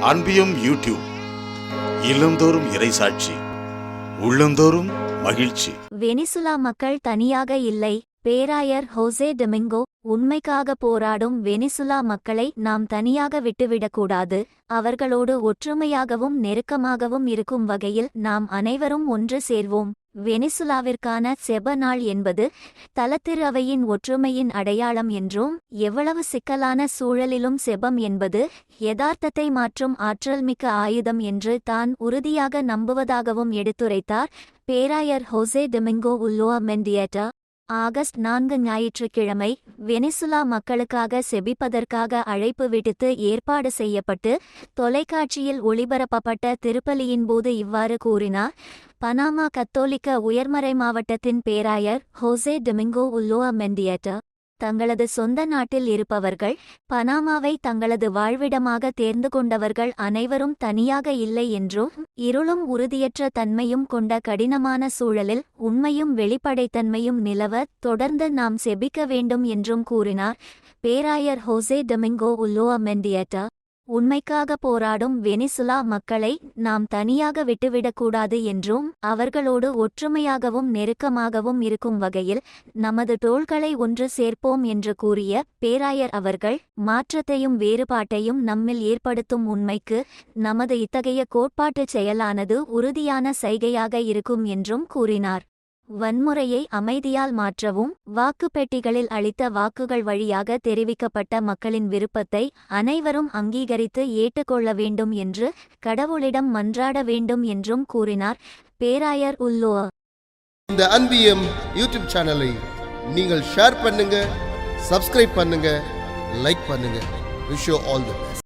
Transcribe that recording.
அன்பியும் YouTube இல்லந்தோறும் இறைசாட்சி உள்ளந்தோறும் மகிழ்ச்சி. வெனிசுலா மக்கள் தனியாக இல்லை. பேராயர் ஹோசே டொமிங்கோ உண்மைக்காக போராடும் வெனிசுலா மக்களை நாம் தனியாக விட்டுவிடக்கூடாது. அவர்களோடு ஒற்றுமையாகவும் நெருக்கமாகவும் இருக்கும் வகையில் நாம் அனைவரும் ஒன்று சேர்வோம். வெனிசுலாவிற்கான செப நாள் என்பது தலத்திரு அவையின் ஒற்றுமையின் அடையாளம் என்றும் எவ்வளவு சிக்கலான சூழலிலும் செபம் என்பது யதார்த்தத்தை மாற்றும் ஆற்றல்மிக்க ஆயுதம் என்று தான் உறுதியாக நம்புவதாகவும் எடுத்துரைத்தார் பேராயர் Jose Domingo Ulloa Mendieta. August நான்கு ஞாயிற்றுக்கிழமை வெனிசுலா மக்களுக்காக செபிப்பதற்காக அழைப்பு விடுத்து ஏற்பாடு செய்யப்பட்டு தொலைக்காட்சியில் ஒளிபரப்பப்பட்ட திருப்பலியின் போது இவ்வாறு கூறினார் பனாமா கத்தோலிக்க உயர்மறை மாவட்டத்தின் பேராயர் ஹோசே டொமிங்கோ உல்லோஅ மெண்டியேட்டா. தங்களது சொந்த நாட்டில் இருப்பவர்கள் பனாமாவை தங்களது வாழ்விடமாக தேர்ந்து கொண்டவர்கள் அனைவரும் தனியாக இல்லை என்றும் இருளும் உறுதியற்ற தன்மையும் கொண்ட கடினமான சூழலில் உண்மையும் வெளிப்படைத்தன்மையும் நிலவ தொடர்ந்து நாம் செபிக்க வேண்டும் என்றும் கூறினார் பேராயர் ஹோசே டொமிங்கோ உல்லோஅ மெண்டியேட்டா. உண்மைக்காக போராடும் வெனிசுலா மக்களை நாம் தனியாக விட்டுவிடக்கூடாது என்றும் அவர்களோடு ஒற்றுமையாகவும் நெருக்கமாகவும் இருக்கும் வகையில் நமது தோள்களை ஒன்று சேர்ப்போம் என்று கூறிய பேராயர் அவர்கள் மாற்றத்தையும் வேறுபாட்டையும் நம்மில் ஏற்படுத்தும் உண்மைக்கு நமது இத்தகைய கோட்பாட்டுச் செயலானது உறுதியான சைகையாக இருக்கும் என்றும் கூறினார். வன்முறையை அமைதியால் மாற்றவும் வாக்குப்பெட்டிகளில் அளித்த வாக்குகள் வழியாக தெரிவிக்கப்பட்ட மக்களின் விருப்பத்தை அனைவரும் அங்கீகரித்து ஏற்றுக்கொள்ள வேண்டும் என்று கடவுளிடம் மன்றாட வேண்டும் என்றும் கூறினார் பேராயர் உல்லோா இந்த அன்பியம் யூடியூப் சேனலை நீங்கள் ஷேர் பண்ணுங்க சப்ஸ்கிரைப் பண்ணுங்க லைக் பண்ணுங்க. Wish all the best